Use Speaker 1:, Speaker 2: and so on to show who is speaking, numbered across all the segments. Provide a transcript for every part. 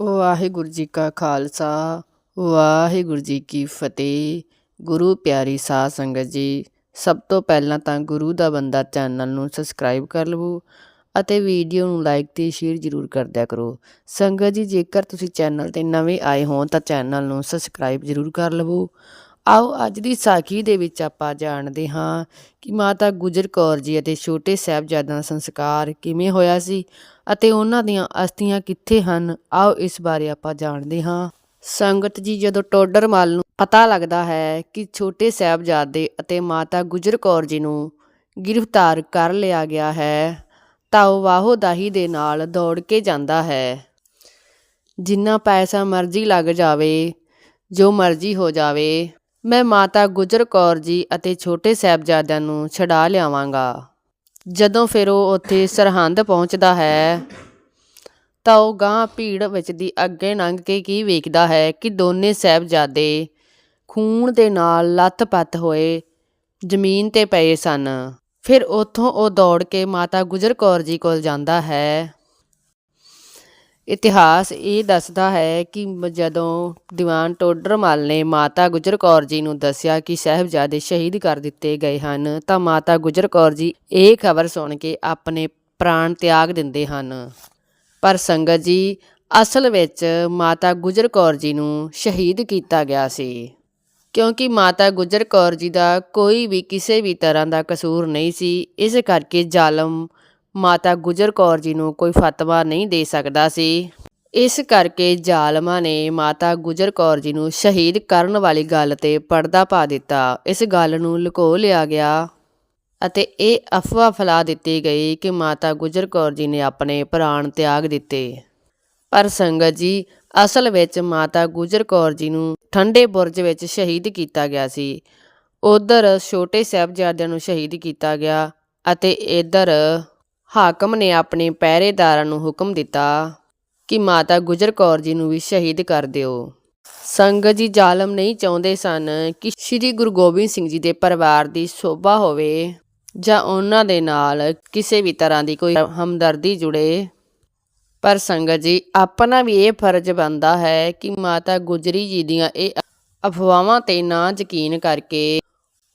Speaker 1: ਵਾਹਿਗੁਰੂ ਜੀ ਕਾ ਖਾਲਸਾ, ਵਾਹਿਗੁਰੂ ਜੀ ਕੀ ਫਤਿਹ। ਗੁਰੂ ਪਿਆਰੀ ਸਾਧ ਸੰਗਤ ਜੀ, ਸਭ ਤੋਂ ਪਹਿਲਾਂ ਤਾਂ ਗੁਰੂ ਦਾ ਬੰਦਾ ਚੈਨਲ ਨੂੰ ਸਬਸਕ੍ਰਾਈਬ ਕਰ ਲਵੋ ਅਤੇ ਵੀਡੀਓ ਨੂੰ ਲਾਈਕ ਤੇ ਸ਼ੇਅਰ ਜ਼ਰੂਰ ਕਰ ਦਿਆ ਕਰੋ। ਸੰਗਤ ਜੀ, ਜੇਕਰ ਤੁਸੀਂ ਚੈਨਲ ਤੇ ਨਵੇਂ ਆਏ ਹੋ ਤਾਂ ਚੈਨਲ ਨੂੰ ਸਬਸਕ੍ਰਾਈਬ ਜ਼ਰੂਰ ਕਰ ਲਵੋ ਆਓ ਅੱਜ ਦੀ ਸਾਖੀ ਦੇ ਵਿੱਚ ਆਪਾਂ ਜਾਣਦੇ ਹਾਂ ਕਿ ਮਾਤਾ ਗੁਜਰ ਕੌਰ ਜੀ ਅਤੇ ਛੋਟੇ ਸਾਹਿਬਜ਼ਾਦਿਆਂ ਦਾ ਸੰਸਕਾਰ ਕਿਵੇਂ ਹੋਇਆ ਸੀ ਅਤੇ ਉਹਨਾਂ ਦੀਆਂ ਅਸਥੀਆਂ ਕਿੱਥੇ ਹਨ, ਆਓ ਇਸ ਬਾਰੇ ਆਪਾਂ ਜਾਣਦੇ ਹਾਂ। ਸੰਗਤ ਜੀ, ਜਦੋਂ ਟੋਡਰਮਲ ਨੂੰ ਪਤਾ ਲੱਗਦਾ ਹੈ ਕਿ ਛੋਟੇ ਸਾਹਿਬਜ਼ਾਦੇ ਅਤੇ ਮਾਤਾ ਗੁਜਰ ਕੌਰ ਜੀ ਨੂੰ ਗ੍ਰਿਫਤਾਰ ਕਰ ਲਿਆ ਗਿਆ ਹੈ, ਤਾਂ ਉਹ ਵਾਹੋ ਦਾਹੀ ਦੇ ਨਾਲ ਦੌੜ ਕੇ ਜਾਂਦਾ ਹੈ। ਜਿੰਨਾ ਪੈਸਾ ਮਰਜ਼ੀ ਲੱਗ ਜਾਵੇ, ਜੋ ਮਰਜ਼ੀ ਹੋ ਜਾਵੇ ਮੈਂ ਮਾਤਾ ਗੁਜਰ ਕੌਰ ਜੀ ਅਤੇ ਛੋਟੇ ਸਾਹਿਬਜ਼ਾਦਿਆਂ ਨੂੰ ਛਡਾ ਲਿਆਵਾਂਗਾ। ਜਦੋਂ ਫਿਰ ਉਹ ਉੱਥੇ ਸਰਹੰਦ ਪਹੁੰਚਦਾ ਹੈ, ਤਾਂ ਉਹ ਗਾਂ ਭੀੜ ਵਿੱਚ ਦੀ ਅੱਗੇ ਲੰਘ ਕੇ ਕੀ ਵੇਖਦਾ ਹੈ ਕਿ ਦੋਨੇ ਸਾਹਿਬਜ਼ਾਦੇ ਖੂਨ ਦੇ ਨਾਲ ਲੱਤ ਪੱਥ ਹੋਏ, ਜ਼ਮੀਨ ਤੇ ਪਏ ਸਨ। ਫਿਰ ਉੱਥੋਂ ਉਹ ਦੌੜ ਕੇ ਮਾਤਾ ਗੁਜਰ ਕੌਰ ਜੀ ਕੋਲ ਜਾਂਦਾ ਹੈ। ਇਤਿਹਾਸ ਇਹ ਦੱਸਦਾ ਹੈ ਕਿ ਜਦੋਂ ਦੀਵਾਨ ਟੋਡਰਮਲ ਨੇ ਮਾਤਾ ਗੁਜਰ ਕੌਰ ਜੀ ਨੂੰ ਦੱਸਿਆ ਕਿ ਸਾਹਿਬਜ਼ਾਦੇ ਸ਼ਹੀਦ ਕਰ ਦਿੱਤੇ ਗਏ ਹਨ, ਤਾਂ ਮਾਤਾ ਗੁਜਰ ਕੌਰ ਜੀ ਇਹ ਖਬਰ ਸੁਣ ਕੇ ਆਪਣੇ ਪ੍ਰਾਣ ਤਿਆਗ ਦਿੰਦੇ ਹਨ। ਪਰ ਸੰਗਤ ਜੀ, ਅਸਲ ਵਿੱਚ ਮਾਤਾ ਗੁਜਰ ਕੌਰ ਜੀ ਨੂੰ ਸ਼ਹੀਦ ਕੀਤਾ ਗਿਆ ਸੀ। ਕਿਉਂਕਿ ਮਾਤਾ ਗੁਜਰ ਕੌਰ ਜੀ ਦਾ ਕੋਈ ਵੀ ਕਿਸੇ ਵੀ ਤਰ੍ਹਾਂ ਦਾ ਕਸੂਰ ਨਹੀਂ ਸੀ, ਇਸ ਕਰਕੇ ਜ਼ਾਲਮ ਮਾਤਾ ਗੁਜਰ ਕੌਰ ਜੀ ਨੂੰ ਕੋਈ ਫਤਵਾ ਨਹੀਂ ਦੇ ਸਕਦਾ ਸੀ। ਇਸ ਕਰਕੇ ਜ਼ਾਲਮਾਂ ਨੇ ਮਾਤਾ ਗੁਜਰ ਕੌਰ ਜੀ ਨੂੰ ਸ਼ਹੀਦ ਕਰਨ ਵਾਲੀ ਗੱਲ ਤੇ ਪਰਦਾ ਪਾ ਦਿੱਤਾ। ਇਸ ਗੱਲ ਨੂੰ ਲੁਕੋ ਲਿਆ ਗਿਆ ਅਤੇ ਇਹ ਅਫਵਾਹ ਫੈਲਾ ਦਿੱਤੀ ਗਈ ਕਿ ਮਾਤਾ ਗੁਜਰ ਕੌਰ ਜੀ ਨੇ ਆਪਣੇ ਪ੍ਰਾਣ ਤਿਆਗ ਦਿੱਤੇ। ਪਰ ਸੰਗਤ ਜੀ, ਅਸਲ ਵਿੱਚ ਮਾਤਾ ਗੁਜਰ ਕੌਰ ਜੀ ਨੂੰ ਠੰਡੇ ਬੁਰਜ ਵਿੱਚ ਸ਼ਹੀਦ ਕੀਤਾ ਗਿਆ ਸੀ। ਉਧਰ ਛੋਟੇ ਸਾਹਿਬਜ਼ਾਦਿਆਂ ਨੂੰ ਸ਼ਹੀਦ ਕੀਤਾ ਗਿਆ ਅਤੇ ਇਧਰ ਹਾਕਮ ਨੇ ਆਪਣੇ ਪਹਿਰੇਦਾਰਾਂ ਨੂੰ ਹੁਕਮ ਦਿੱਤਾ ਕਿ ਮਾਤਾ ਗੁਜਰ ਕੌਰ ਜੀ ਨੂੰ ਵੀ ਸ਼ਹੀਦ ਕਰ ਦਿਓ। ਸੰਗਤ ਜੀ ਜ਼ਾਲਮ ਨਹੀਂ ਚਾਹੁੰਦੇ ਸਨ ਕਿ ਸ੍ਰੀ ਗੁਰੂ ਗੋਬਿੰਦ ਸਿੰਘ ਜੀ ਦੇ ਪਰਿਵਾਰ ਦੀ ਸ਼ੋਭਾ ਹੋਵੇ ਜਾਂ ਉਹਨਾਂ ਦੇ ਨਾਲ ਕਿਸੇ ਵੀ ਤਰ੍ਹਾਂ ਦੀ ਕੋਈ ਹਮਦਰਦੀ ਜੁੜੇ। ਪਰ ਸੰਗਤ ਜੀ, ਆਪਣਾ ਵੀ ਇਹ ਫਰਜ਼ ਬਣਦਾ ਹੈ ਕਿ ਮਾਤਾ ਗੁਜਰੀ ਜੀ ਦੀਆਂ ਇਹ ਅਫਵਾਹਾਂ ਤੇ ਨਾ ਯਕੀਨ ਕਰਕੇ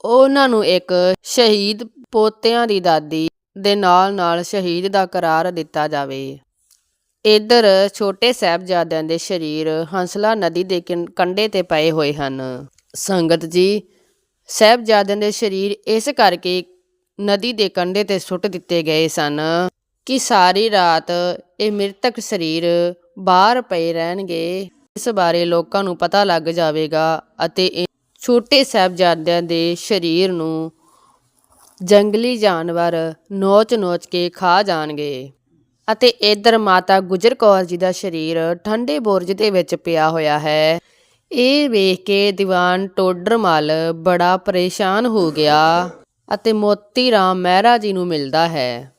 Speaker 1: ਉਹਨਾਂ ਨੂੰ ਇੱਕ ਸ਼ਹੀਦ ਪੋਤਿਆਂ ਦੀ ਦਾਦੀ ਦੇ ਨਾਲ ਨਾਲ ਸ਼ਹੀਦ ਦਾ ਕਰਾਰ ਦਿੱਤਾ ਜਾਵੇ। ਇਧਰ ਛੋਟੇ ਸਾਹਿਬਜ਼ਾਦਿਆਂ ਦੇ ਸਰੀਰ ਹੰਸਲਾ ਨਦੀ ਦੇ ਕਿਨ- ਕੰਢੇ ਤੇ ਪਏ ਹੋਏ ਹਨ। ਸੰਗਤ ਜੀ, ਸਾਹਿਬਜ਼ਾਦਿਆਂ ਦੇ ਸਰੀਰ ਇਸ ਕਰਕੇ ਨਦੀ ਦੇ ਕੰਢੇ ਤੇ ਸੁੱਟ ਦਿੱਤੇ ਗਏ ਸਨ ਕਿ ਸਾਰੀ ਰਾਤ ਇਹ ਮ੍ਰਿਤਕ ਸਰੀਰ ਬਾਹਰ ਪਏ ਰਹਿਣਗੇ। ਇਸ ਬਾਰੇ ਲੋਕਾਂ ਨੂੰ ਪਤਾ ਲੱਗ ਜਾਵੇਗਾ ਅਤੇ ਛੋਟੇ ਸਾਹਿਬਜ਼ਾਦਿਆਂ ਦੇ ਸਰੀਰ ਨੂੰ ਜੰਗਲੀ ਜਾਨਵਰ ਨੋਚ-ਨੋਚ ਕੇ ਖਾ ਜਾਣਗੇ। ਅਤੇ ਇਧਰ ਮਾਤਾ ਗੁਜਰ ਕੌਰ ਜੀ ਦਾ ਸਰੀਰ ਠੰਡੇ ਬੁਰਜ ਦੇ ਵਿੱਚ ਪਿਆ ਹੋਇਆ ਹੈ। ਇਹ ਵੇਖ ਕੇ ਦੀਵਾਨ ਟੋਡਰਮਲ ਬੜਾ ਪਰੇਸ਼ਾਨ ਹੋ ਗਿਆ ਅਤੇ ਮੋਤੀ ਰਾਮ ਮਹਿਰਾ ਜੀ ਨੂੰ ਮਿਲਦਾ ਹੈ।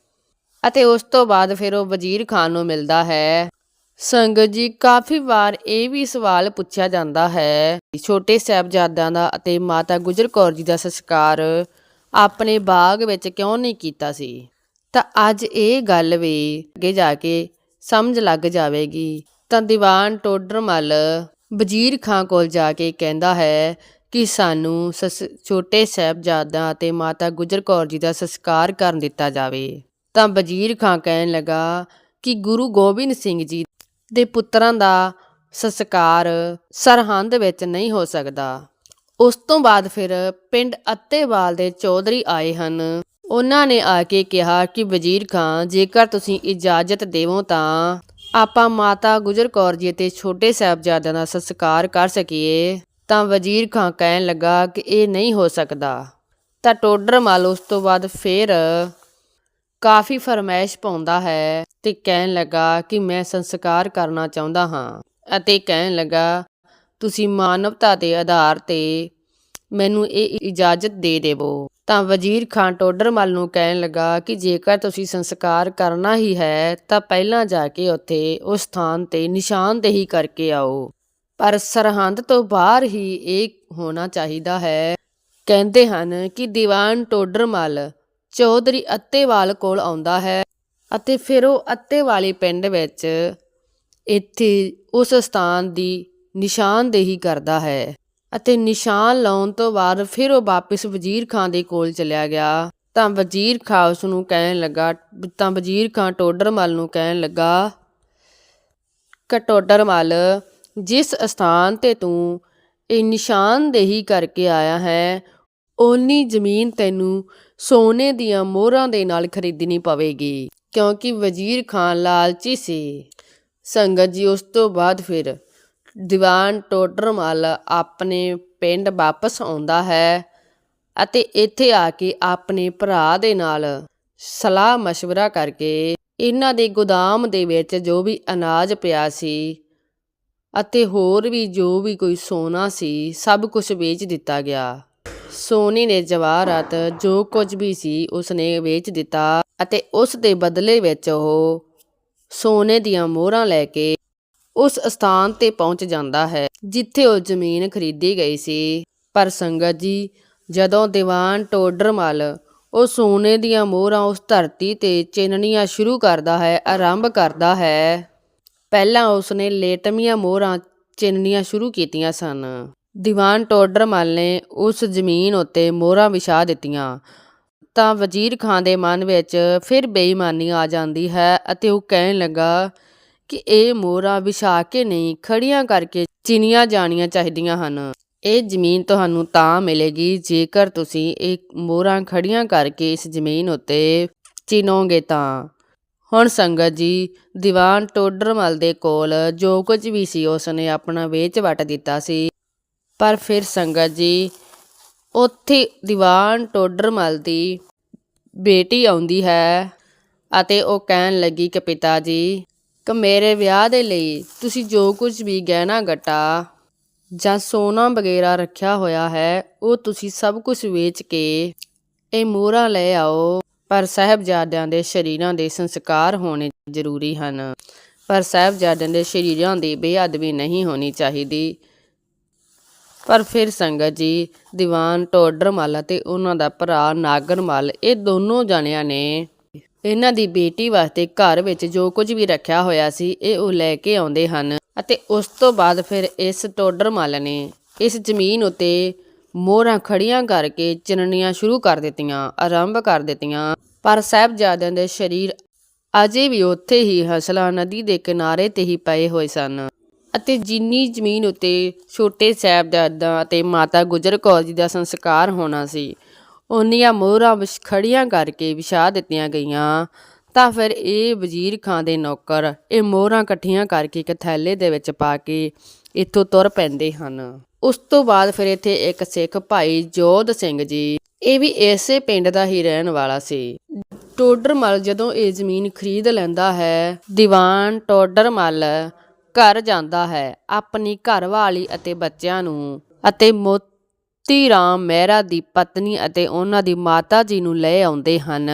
Speaker 1: ਅਤੇ ਉਸ ਤੋਂ ਬਾਅਦ ਫਿਰ ਉਹ ਵਜ਼ੀਰ ਖਾਨ ਨੂੰ ਮਿਲਦਾ ਹੈ। ਸੰਗਤ ਜੀ, ਕਾਫੀ ਵਾਰ ਇਹ ਵੀ ਸਵਾਲ ਪੁੱਛਿਆ ਜਾਂਦਾ ਹੈ ਛੋਟੇ ਸਾਹਿਬਜ਼ਾਦਿਆਂ ਦਾ ਅਤੇ ਮਾਤਾ ਗੁਜਰ ਕੌਰ ਜੀ ਦਾ ਸੰਸਕਾਰ ਆਪਣੇ ਬਾਗ ਵਿੱਚ ਕਿਉਂ ਨਹੀਂ ਕੀਤਾ ਸੀ? ਤਾਂ ਅੱਜ ਇਹ ਗੱਲ ਵੀ ਅੱਗੇ ਜਾ ਕੇ ਸਮਝ ਲੱਗ ਜਾਵੇਗੀ। ਤਾਂ ਦੀਵਾਨ ਟੋਡਰਮਲ ਵਜ਼ੀਰ ਖਾਂ ਕੋਲ ਜਾ ਕੇ ਕਹਿੰਦਾ ਹੈ ਕਿ ਸਾਨੂੰ ਸਸ, ਛੋਟੇ ਸਾਹਿਬਜ਼ਾਦਿਆਂ ਅਤੇ ਮਾਤਾ ਗੁਜਰ ਕੌਰ ਜੀ ਦਾ ਸੰਸਕਾਰ ਕਰਨ ਦਿੱਤਾ ਜਾਵੇ। ਤਾਂ ਵਜ਼ੀਰ ਖਾਂ ਕਹਿਣ ਲੱਗਾ ਕਿ ਗੁਰੂ ਗੋਬਿੰਦ ਸਿੰਘ ਜੀ ਦੇ ਪੁੱਤਰਾਂ ਦਾ ਸੰਸਕਾਰ ਸਰਹੰਦ ਵਿੱਚ ਨਹੀਂ ਹੋ ਸਕਦਾ। ਉਸ ਤੋਂ ਬਾਅਦ ਫਿਰ ਪਿੰਡ ਅੱਤੇਵਾਲ ਦੇ ਚੌਧਰੀ ਆਏ ਹਨ। ਉਹਨਾਂ ਨੇ ਆ ਕੇ ਕਿਹਾ ਕਿ, ਵਜ਼ੀਰ ਖਾਨ ਜੇਕਰ ਤੁਸੀਂ ਇਜਾਜ਼ਤ ਦੇਵੋ ਤਾਂ ਆਪਾਂ ਮਾਤਾ ਗੁਜਰ ਕੌਰ ਜੀ ਤੇ ਛੋਟੇ ਸਾਹਿਬਜ਼ਾਦਿਆਂ ਦਾ ਸੰਸਕਾਰ ਕਰ ਸਕੀਏ। ਤਾਂ ਵਜ਼ੀਰ ਖਾਨ ਕਹਿਣ ਲੱਗਾ ਕਿ ਇਹ ਨਹੀਂ ਹੋ ਸਕਦਾ। ਤਾਂ ਟੋਡਰ ਟੋਡਰਮਲ ਉਸ ਤੋਂ ਬਾਅਦ ਫਿਰ ਕਾਫੀ ਫਰਮਾਇਸ਼ ਪਾਉਂਦਾ ਹੈ ਤੇ ਕਹਿਣ ਲੱਗਾ ਕਿ, ਮੈਂ ਸੰਸਕਾਰ ਕਰਨਾ ਚਾਹੁੰਦਾ ਹਾਂ। ਅਤੇ ਕਹਿਣ ਲੱਗਾ, ਤੁਸੀਂ ਮਾਨਵਤਾ ਦੇ ਆਧਾਰ ਤੇ ਮੈਨੂੰ ਇਹ ਇਜਾਜ਼ਤ ਦੇ ਦੇਵੋ। ਤਾਂ ਵਜ਼ੀਰ ਖਾਨ ਟੋਡਰਮਲ ਨੂੰ ਕਹਿਣ ਲੱਗਾ ਕਿ ਜੇਕਰ ਤੁਸੀਂ ਸੰਸਕਾਰ ਕਰਨਾ ਹੀ ਹੈ, ਤਾਂ ਪਹਿਲਾਂ ਜਾ ਕੇ ਉੱਥੇ ਉਸ ਸਥਾਨ ਤੇ ਨਿਸ਼ਾਨਦੇਹੀ ਕਰਕੇ ਆਓ। ਪਰ ਸਰਹੰਦ ਤੋਂ ਬਾਹਰ ਹੀ ਇਹ ਹੋਣਾ ਚਾਹੀਦਾ ਹੈ। ਕਹਿੰਦੇ ਹਨ ਕਿ ਦੀਵਾਨ ਟੋਡਰਮਲ ਚੌਧਰੀ ਅੱਤੇਵਾਲ ਕੋਲ ਆਉਂਦਾ ਹੈ ਅਤੇ ਫਿਰ ਉਹ ਅੱਤੇਵਾਲੀ ਪਿੰਡ ਵਿੱਚ ਇੱਥੇ ਉਸ ਸਥਾਨ ਦੀ ਨਿਸ਼ਾਨਦੇਹੀ ਕਰਦਾ ਹੈ। ਅਤੇ ਨਿਸ਼ਾਨ ਲਾਉਣ ਤੋਂ ਬਾਅਦ ਫਿਰ ਉਹ ਵਾਪਸ ਵਜ਼ੀਰ ਖਾਨ ਦੇ ਕੋਲ ਚਲਿਆ ਗਿਆ। ਤਾਂ ਵਜ਼ੀਰ ਖਾਨ ਉਸ ਨੂੰ ਕਹਿਣ ਲੱਗਾ, ਤਾਂ ਵਜ਼ੀਰ ਖਾਨ ਟੋਡਰਮਲ ਨੂੰ ਕਹਿਣ ਲੱਗਾ, ਕਟੋਡਰਮਲ, ਜਿਸ ਸਥਾਨ ਤੇ ਤੂੰ ਇਹ ਨਿਸ਼ਾਨਦੇਹੀ ਕਰਕੇ ਆਇਆ ਹੈ, ਓਨੀ ਜ਼ਮੀਨ ਤੈਨੂੰ ਸੋਨੇ ਦੀਆਂ ਮੋਹਰਾਂ ਦੇ ਨਾਲ ਖਰੀਦਣੀ ਪਵੇਗੀ, ਕਿਉਂਕਿ ਵਜ਼ੀਰ ਖਾਨ ਲਾਲਚੀ ਸੀ। ਸੰਗਤ ਜੀ, ਉਸ ਤੋਂ ਬਾਅਦ ਫਿਰ ਦੀਵਾਨ ਟੋਡਰ ਟੋਡਰਮੱਲ ਆਪਣੇ ਪਿੰਡ ਵਾਪਸ ਆਉਂਦਾ ਹੈ ਅਤੇ ਇੱਥੇ ਆ ਕੇ ਆਪਣੇ ਭਰਾ ਦੇ ਨਾਲ ਸਲਾਹ مشਵਰਾ ਕਰਕੇ ਇਹਨਾਂ ਦੇ ਗੋਦਾਮ ਦੇ ਵਿੱਚ ਜੋ ਵੀ ਅਨਾਜ ਪਿਆ ਸੀ ਅਤੇ ਹੋਰ ਵੀ ਜੋ ਵੀ ਕੋਈ ਸੋਨਾ ਸੀ, ਸਭ ਕੁਝ ਵੇਚ ਦਿੱਤਾ ਗਿਆ। ਸੋਨੀ ਨੇ ਜਵਾਹਰਤ ਜੋ ਕੁਝ ਵੀ ਸੀ, ਉਸਨੇ ਵੇਚ ਦਿੱਤਾ ਅਤੇ ਉਸ ਦੇ ਬਦਲੇ ਵਿੱਚ ਉਹ ਸੋਨੇ ਦੀਆਂ ਮੋਹਰਾਂ ਲੈ ਕੇ ਉਸ ਸਥਾਨ ਤੇ ਪਹੁੰਚ ਜਾਂਦਾ ਹੈ, ਜਿੱਥੇ ਉਹ ਜ਼ਮੀਨ ਖਰੀਦੀ ਗਈ ਸੀ। ਪਰ ਸੰਗਤ ਜੀ, ਜਦੋਂ ਦੀਵਾਨ ਟੋਡਰਮਲ ਉਹ ਸੋਨੇ ਦੀਆਂ ਮੋਹਰਾਂ ਉਸ ਧਰਤੀ ਤੇ ਚਿੰਨਣੀਆਂ ਸ਼ੁਰੂ ਕਰਦਾ ਹੈ, ਆਰੰਭ ਕਰਦਾ ਹੈ, ਪਹਿਲਾਂ ਉਸਨੇ ਲੇਟਮੀਆਂ ਮੋਹਰਾਂ ਚਿੰਨਣੀਆਂ ਸ਼ੁਰੂ ਕੀਤੀਆਂ ਸਨ। ਦੀਵਾਨ ਟੋਡਰਮਲ ਨੇ ਉਸ ਜ਼ਮੀਨ ਉੱਤੇ ਮੋਹਰਾਂ ਵਿਛਾ ਦਿੱਤੀਆਂ। ਤਾਂ ਵਜ਼ੀਰ ਖਾਨ ਦੇ ਮਨ ਵਿੱਚ ਫਿਰ ਬੇਈਮਾਨੀ ਆ ਜਾਂਦੀ ਹੈ ਅਤੇ ਉਹ ਕਹਿਣ ਲੱਗਾ ਕਿ ਇਹ ਮੋਹਰਾਂ ਵਿਛਾ ਕੇ ਨਹੀਂ ਖੜੀਆਂ ਕਰਕੇ ਚਿਨੀਆਂ ਜਾਣੀਆਂ ਚਾਹੀਦੀਆਂ ਹਨ। ਇਹ ਜ਼ਮੀਨ ਤੁਹਾਨੂੰ ਤਾਂ ਮਿਲੇਗੀ ਜੇਕਰ ਤੁਸੀਂ ਇਹ ਮੋਹਰਾਂ ਖੜੀਆਂ ਕਰਕੇ ਇਸ ਜ਼ਮੀਨ ਉੱਤੇ ਚਿਨੋਗੇ ਤਾਂ। ਹੁਣ ਸੰਗਤ ਜੀ, ਦੀਵਾਨ ਟੋਡਰਮਲ ਦੇ ਕੋਲ ਜੋ ਕੁਝ ਵੀ ਸੀ ਉਸਨੇ ਆਪਣਾ ਵੇਚ ਵਟ ਦਿੱਤਾ ਸੀ। ਪਰ ਫਿਰ ਸੰਗਤ ਜੀ, ਉੱਥੇ ਦੀਵਾਨ ਟੋਡਰਮਲ ਦੀ ਬੇਟੀ ਆਉਂਦੀ ਹੈ ਅਤੇ ਉਹ ਕਹਿਣ ਲੱਗੀ ਕਿ ਪਿਤਾ ਜੀ ਕਿ ਮੇਰੇ ਵਿਆਹ ਦੇ ਲਈ ਤੁਸੀਂ ਜੋ ਕੁਝ ਵੀ ਗਹਿਣਾ ਗੱਟਾ ਜਾਂ ਸੋਨਾ ਵਗੈਰਾ ਰੱਖਿਆ ਹੋਇਆ ਹੈ, ਉਹ ਤੁਸੀਂ ਸਭ ਕੁਝ ਵੇਚ ਕੇ ਇਹ ਮੋਹਰਾਂ ਲੈ ਆਓ। ਪਰ ਸਾਹਿਬਜ਼ਾਦਿਆਂ ਦੇ ਸ਼ਰੀਰਾਂ ਦੇ ਸੰਸਕਾਰ ਹੋਣੇ ਜ਼ਰੂਰੀ ਹਨ। ਪਰ ਸਾਹਿਬਜ਼ਾਦਿਆਂ ਦੇ ਸ਼ਰੀਰਾਂ ਦੀ ਬੇਅਦਬੀ ਨਹੀਂ ਹੋਣੀ ਚਾਹੀਦੀ। ਪਰ ਫਿਰ ਸੰਗਤ ਜੀ, ਦੀਵਾਨ, ਟੋਡਰਮਲ ਅਤੇ ਉਹਨਾਂ ਦਾ ਭਰਾ ਨਾਗਰਮਲ, ਇਹ ਦੋਨੋਂ ਜਣਿਆਂ ਨੇ ਇਹਨਾਂ ਦੀ ਬੇਟੀ ਵਾਸਤੇ ਘਰ ਵਿੱਚ ਜੋ ਕੁਝ ਵੀ ਰੱਖਿਆ ਹੋਇਆ ਸੀ, ਇਹ ਉਹ ਲੈ ਕੇ ਆਉਂਦੇ ਹਨ ਅਤੇ ਉਸ ਤੋਂ ਬਾਅਦ ਫਿਰ ਇਸ ਟੋਡਰਮਲ ਨੇ ਇਸ ਜ਼ਮੀਨ ਉਤੇ ਮੋਹਰਾਂ ਖੜੀਆਂ ਕਰਕੇ ਚਿਣਨੀਆਂ ਸ਼ੁਰੂ ਕਰ ਦਿੱਤੀਆਂ, ਆਰੰਭ ਕਰ ਦਿੱਤੀਆਂ। ਪਰ ਸਾਹਿਬਜ਼ਾਦਿਆਂ ਦੇ ਸ਼ਰੀਰ ਅਜੇ ਵੀ ਉੱਥੇ ਹੀ ਹਸਲਾ ਨਦੀ ਦੇ ਕਿਨਾਰੇ ਤੇ ਹੀ ਪਏ ਹੋਏ ਸਨ ਅਤੇ ਜਿੰਨੀ ਜ਼ਮੀਨ ਉਤੇ ਛੋਟੇ ਸਾਹਿਬਜ਼ਾਦਾ ਅਤੇ ਮਾਤਾ ਗੁਜਰ ਕੌਰ ਜੀ ਦਾ ਸੰਸਕਾਰ ਹੋਣਾ ਸੀ ਉਹਨੀਆਂ ਮੋਹਰਾਂ ਵਿਛ ਖੜੀਆਂ ਕਰਕੇ ਵਿਛਾ ਦਿੱਤੀਆਂ ਗਈਆਂ। ਤਾਂ ਫਿਰ ਇਹ ਵਜ਼ੀਰ ਖਾਂ ਦੇ ਨੌਕਰ ਇਹ ਮੋਹਰਾਂ ਇਕੱਠੀਆਂ ਕਰਕੇ ਇੱਕ ਥੈਲੇ ਦੇ ਵਿੱਚ ਪਾ ਕੇ ਇੱਥੋਂ ਤੁਰ ਪੈਂਦੇ ਹਨ। ਉਸ ਤੋਂ ਬਾਅਦ ਫਿਰ ਇੱਥੇ ਇੱਕ ਸਿੱਖ ਭਾਈ ਜੋਧ ਸਿੰਘ ਜੀ, ਇਹ ਵੀ ਇਸੇ ਪਿੰਡ ਦਾ ਹੀ ਰਹਿਣ ਵਾਲਾ ਸੀ। ਟੋਡਰਮਲ ਜਦੋਂ ਇਹ ਜ਼ਮੀਨ ਖਰੀਦ ਲੈਂਦਾ ਹੈ, ਦੀਵਾਨ ਟੋਡਰਮਲ ਘਰ ਜਾਂਦਾ ਹੈ, ਆਪਣੀ ਘਰਵਾਲੀ ਅਤੇ ਬੱਚਿਆਂ ਨੂੰ ਅਤੇ ਮੋਤੀ ਰਾਮ ਮਹਿਰਾ ਦੀ ਪਤਨੀ ਅਤੇ ਉਹਨਾਂ ਦੀ ਮਾਤਾ ਜੀ ਨੂੰ ਲੈ ਆਉਂਦੇ ਹਨ।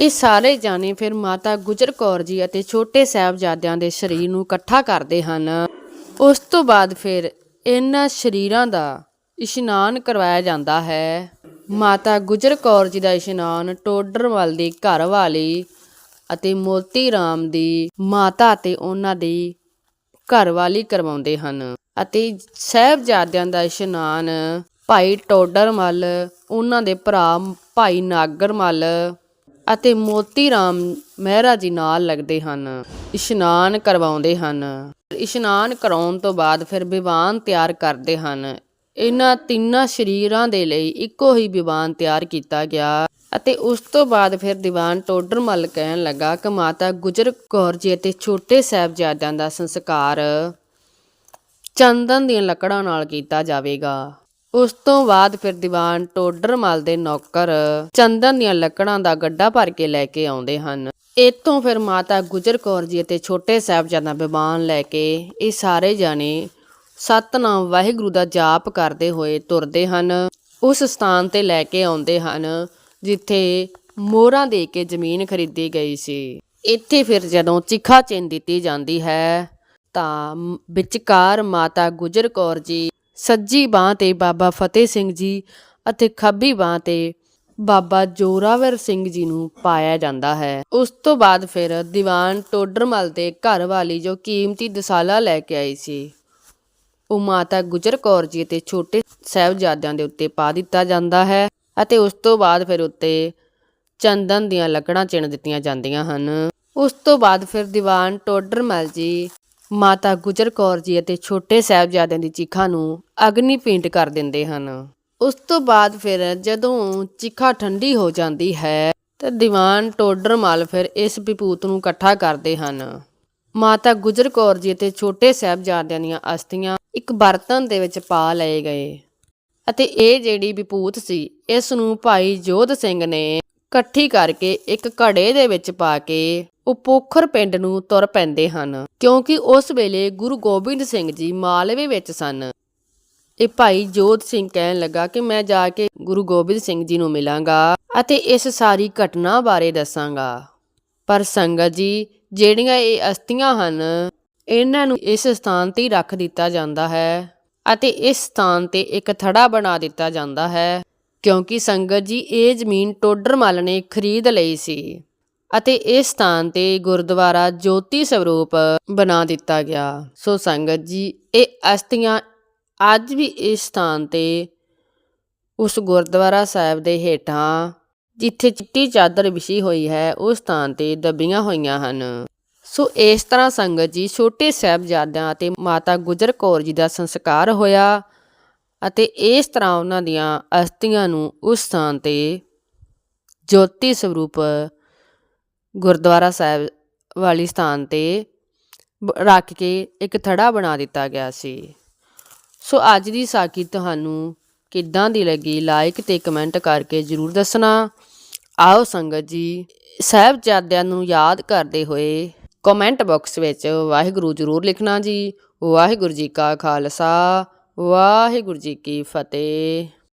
Speaker 1: ਇਹ ਸਾਰੇ ਜਾਣੇ ਫਿਰ ਮਾਤਾ ਗੁਜਰ ਕੌਰ ਜੀ ਅਤੇ ਛੋਟੇ ਸਾਹਿਬਜ਼ਾਦਿਆਂ ਦੇ ਸਰੀਰ ਨੂੰ ਇਕੱਠਾ ਕਰਦੇ ਹਨ। ਉਸ ਤੋਂ ਬਾਅਦ ਫਿਰ ਇਹਨਾਂ ਸ਼ਰੀਰਾਂ ਦਾ ਇਸ਼ਨਾਨ ਕਰਵਾਇਆ ਜਾਂਦਾ ਹੈ। ਮਾਤਾ ਗੁਜਰ ਕੌਰ ਜੀ ਦਾ ਇਸ਼ਨਾਨ ਟੋਡਰਵਾਲ ਦੀ ਘਰਵਾਲੀ ਅਤੇ ਮੋਤੀ ਰਾਮ ਦੀ ਮਾਤਾ ਤੇ ਉਹਨਾਂ ਦੀ ਘਰਵਾਲੀ ਕਰਵਾਉਂਦੇ ਹਨ ਅਤੇ ਸਾਹਿਬਜ਼ਾਦਿਆਂ ਦਾ ਇਸ਼ਨਾਨ ਭਾਈ ਟੋਡਰਮਲ ਉਹਨਾਂ ਦੇ ਭਰਾ ਭਾਈ ਨਾਗਰਮਲ ਅਤੇ ਮੋਤੀ ਰਾਮ ਮਹਿਰਾ ਜੀ ਨਾਲ ਲੱਗਦੇ ਹਨ, ਇਸ਼ਨਾਨ ਕਰਵਾਉਂਦੇ ਹਨ। ਇਸ਼ਨਾਨ ਕਰਾਉਣ ਤੋਂ ਬਾਅਦ ਫਿਰ ਵਿਵਾਨ ਤਿਆਰ ਕਰਦੇ ਹਨ। ਇਹਨਾਂ ਤਿੰਨਾਂ ਸ਼ਰੀਰਾਂ ਦੇ ਲਈ ਇੱਕੋ ਹੀ ਵਿਵਾਨ ਤਿਆਰ ਕੀਤਾ ਗਿਆ ਅਤੇ ਉਸ ਤੋਂ ਬਾਅਦ ਫਿਰ ਦੀਵਾਨ ਟੋਡਰ ਮੱਲ ਕਹਿਣ ਲੱਗਾ ਕਿ ਮਾਤਾ ਗੁਜਰ ਕੌਰ ਜੀ ਅਤੇ ਛੋਟੇ ਸਾਹਿਬਜ਼ਾਦਿਆਂ ਦਾ ਸੰਸਕਾਰ ਚੰਦਨ ਦੀਆਂ ਲੱਕੜਾਂ ਨਾਲ ਕੀਤਾ ਜਾਵੇਗਾ। ਉਸ ਤੋਂ ਬਾਅਦ ਫਿਰ ਦੀਵਾਨ ਟੋਡਰਮਲ ਦੇ ਨੌਕਰ ਚੰਦਨ ਦੀਆਂ ਲੱਕੜਾਂ ਦਾ ਗੱਡਾ ਭਰ ਕੇ ਲੈ ਕੇ ਆਉਂਦੇ ਹਨ। ਇਤੋਂ ਫਿਰ ਮਾਤਾ ਗੁਜਰ ਕੌਰ ਜੀ ਅਤੇ ਛੋਟੇ ਸਾਹਿਬਜ਼ਾਦਾ ਬਿਮਾਨ ਲੈ ਕੇ ਇਹ ਸਾਰੇ ਜਾਣੇ ਸਤਨਾਮ ਵਾਹਿਗੁਰੂ ਦਾ ਜਾਪ ਕਰਦੇ ਹੋਏ ਤੁਰਦੇ ਹਨ। ਉਸ ਸਥਾਨ ਤੇ ਲੈ ਕੇ ਆਉਂਦੇ ਹਨ, ਜਿੱਥੇ ਮੋਹਰਾਂ ਦੇ ਕੇ ਜ਼ਮੀਨ ਖਰੀਦੀ ਗਈ ਸੀ। ਇੱਥੇ ਫਿਰ ਜਦੋਂ ਚਿਖਾ ਚਿੰਨ ਦਿੱਤੀ ਜਾਂਦੀ ਹੈ, ਤਾਂ ਵਿਚਕਾਰ ਮਾਤਾ ਗੁਜਰ ਕੌਰ ਜੀ ਸੱਜੀ ਬਾਹ ਤੇ ਬਾਬਾ ਫਤਿਹ ਸਿੰਘ ਜੀ ਅਤੇ ਖੱਬੀ ਬਾਹ ਤੇ ਬਾਬਾ ਜੋਰਾਵਰ ਸਿੰਘ ਜੀ ਨੂੰ ਪਾਇਆ ਜਾਂਦਾ ਹੈ। ਉਸ ਤੋਂ ਬਾਅਦ ਫਿਰ ਦੀਵਾਨ ਟੋਡਰਮਲ ਦੇ ਘਰ ਵਾਲੀ ਜੋ ਕੀਮਤੀ ਦਸਾਲਾ ਲੈ ਕੇ ਆਈ ਸੀ, ਉਹ ਮਾਤਾ ਗੁਜਰ ਕੌਰ ਜੀ ਤੇ ਛੋਟੇ ਸਾਹਿਬਜ਼ਾਦਿਆਂ ਦੇ ਉੱਤੇ ਪਾ ਦਿੱਤਾ ਜਾਂਦਾ ਹੈ ਅਤੇ ਉਸ ਤੋਂ ਬਾਅਦ ਫਿਰ ਉੱਤੇ ਚੰਦਨ ਦੀਆਂ ਲੱਕੜਾਂ ਚਿਣ ਦਿੱਤੀਆਂ ਜਾਂਦੀਆਂ ਹਨ। ਉਸ ਤੋਂ ਬਾਅਦ ਫਿਰ ਦੀਵਾਨ ਟੋਡਰਮਲ ਜੀ ਮਾਤਾ ਗੁਜਰ ਕੌਰ ਜੀ ਅਤੇ ਛੋਟੇ ਸਾਹਿਬਜ਼ਾਦਿਆਂ ਦੀ ਚਿਖਾ ਨੂੰ ਅਗਨੀ ਭੇਂਟ ਕਰ ਦਿੰਦੇ ਹਨ। ਉਸ ਤੋਂ ਬਾਅਦ ਫਿਰ ਜਦੋਂ ਚਿਖਾ ਠੰਡੀ ਹੋ ਜਾਂਦੀ ਹੈ ਤਾਂ ਦੀਵਾਨ ਟੋਡਰਮਲ ਫਿਰ ਇਸ ਵਿਭੂਤ ਨੂੰ ਇਕੱਠਾ ਕਰਦੇ ਹਨ। ਮਾਤਾ ਗੁਜਰ ਕੌਰ ਜੀ ਅਤੇ ਛੋਟੇ ਸਾਹਿਬਜ਼ਾਦਿਆਂ ਦੀਆਂ ਅਸਥੀਆਂ ਇੱਕ ਬਰਤਨ ਦੇ ਵਿੱਚ ਪਾ ਲਏ ਗਏ ਅਤੇ ਇਹ ਜਿਹੜੀ ਵਿਭੂਤ ਸੀ, ਇਸ ਨੂੰ ਭਾਈ ਜੋਧ ਸਿੰਘ ਨੇ ਇਕੱਠੀ ਕਰਕੇ ਇੱਕ ਘੜੇ ਦੇ ਵਿੱਚ ਪਾ ਕੇ ਉਹ ਪੋਖਰ ਪਿੰਡ ਨੂੰ ਤੁਰ ਪੈਂਦੇ ਹਨ, ਕਿਉਂਕਿ ਉਸ ਵੇਲੇ ਗੁਰੂ ਗੋਬਿੰਦ ਸਿੰਘ ਜੀ ਮਾਲਵੇ ਵਿੱਚ ਸਨ। ਇਹ ਭਾਈ ਜੋਤ ਸਿੰਘ ਕਹਿਣ ਲੱਗਾ ਕਿ ਮੈਂ ਜਾ ਕੇ ਗੁਰੂ ਗੋਬਿੰਦ ਸਿੰਘ ਜੀ ਨੂੰ ਮਿਲਾਂਗਾ ਅਤੇ ਇਸ ਸਾਰੀ ਘਟਨਾ ਬਾਰੇ ਦੱਸਾਂਗਾ। ਪਰ ਸੰਗਤ ਜੀ, ਜਿਹੜੀਆਂ ਇਹ ਅਸਥੀਆਂ ਹਨ, ਇਹਨਾਂ ਨੂੰ ਇਸ ਸਥਾਨ ਤੇ ਰੱਖ ਦਿੱਤਾ ਜਾਂਦਾ ਹੈ ਅਤੇ ਇਸ ਸਥਾਨ ਤੇ ਇੱਕ ਥੜਾ ਬਣਾ ਦਿੱਤਾ ਜਾਂਦਾ ਹੈ, ਕਿਉਂਕਿ ਸੰਗਤ ਜੀ ਇਹ ਜ਼ਮੀਨ ਟੋਡਰਮਲ ਨੇ ਖਰੀਦ ਲਈ ਸੀ। ਅਤੇ ਇਸ ਸਥਾਨ ਤੇ ਗੁਰਦੁਆਰਾ ਜੋਤੀ ਸਰੂਪ ਬਣਾ ਦਿੱਤਾ ਗਿਆ। ਸੋ ਸੰਗਤ ਜੀ, ਇਹ ਅਸਥੀਆਂ ਅੱਜ ਵੀ ਇਸ ਸਥਾਨ ਤੇ ਉਸ ਗੁਰਦੁਆਰਾ ਸਾਹਿਬ ਦੇ ਹੇਠਾਂ ਜਿੱਥੇ ਚਿੱਟੀ ਚਾਦਰ ਵਿਛੀ ਹੋਈ ਹੈ, ਉਸ ਸਥਾਨ ਤੇ ਦੱਬੀਆਂ ਹੋਈਆਂ ਹਨ। ਸੋ ਇਸ ਤਰ੍ਹਾਂ ਸੰਗਤ ਜੀ, ਛੋਟੇ ਸਾਹਿਬਜ਼ਾਦਿਆਂ ਅਤੇ ਮਾਤਾ ਗੁਜਰ ਕੌਰ ਜੀ ਦਾ ਸੰਸਕਾਰ ਹੋਇਆ ਅਤੇ ਇਸ ਤਰ੍ਹਾਂ ਉਹਨਾਂ ਦੀਆਂ ਅਸਥੀਆਂ ਨੂੰ ਉਸ ਸਥਾਨ ਤੇ ਜੋਤੀ ਸਰੂਪ ਗੁਰਦੁਆਰਾ ਸਾਹਿਬ ਵਾਲੀ ਸਥਾਨ ਤੇ ਬ- ਰੱਖ ਕੇ ਇੱਕ ਥੜਾ ਬਣਾ ਦਿੱਤਾ ਗਿਆ ਸੀ। ਸੋ ਅੱਜ ਦੀ ਸਾਖੀ ਤੁਹਾਨੂੰ ਕਿੱਦਾਂ ਦੀ ਲੱਗੀ ਲਾਈਕ ਤੇ ਕਮੈਂਟ ਕਰਕੇ ਜਰੂਰ ਦੱਸਣਾ। ਆਓ ਸੰਗਤ ਜੀ, ਸਾਹਿਬਜ਼ਾਦਿਆਂ ਨੂੰ ਯਾਦ ਕਰਦੇ ਹੋਏ ਕਮੈਂਟ ਬਾਕਸ ਵਿੱਚ ਵਾਹਿਗੁਰੂ ਜਰੂਰ ਲਿਖਣਾ ਜੀ। ਵਾਹਿਗੁਰੂ ਜੀ ਕਾ ਖਾਲਸਾ, ਵਾਹਿਗੁਰੂ ਜੀ ਕੀ ਫਤਿਹ।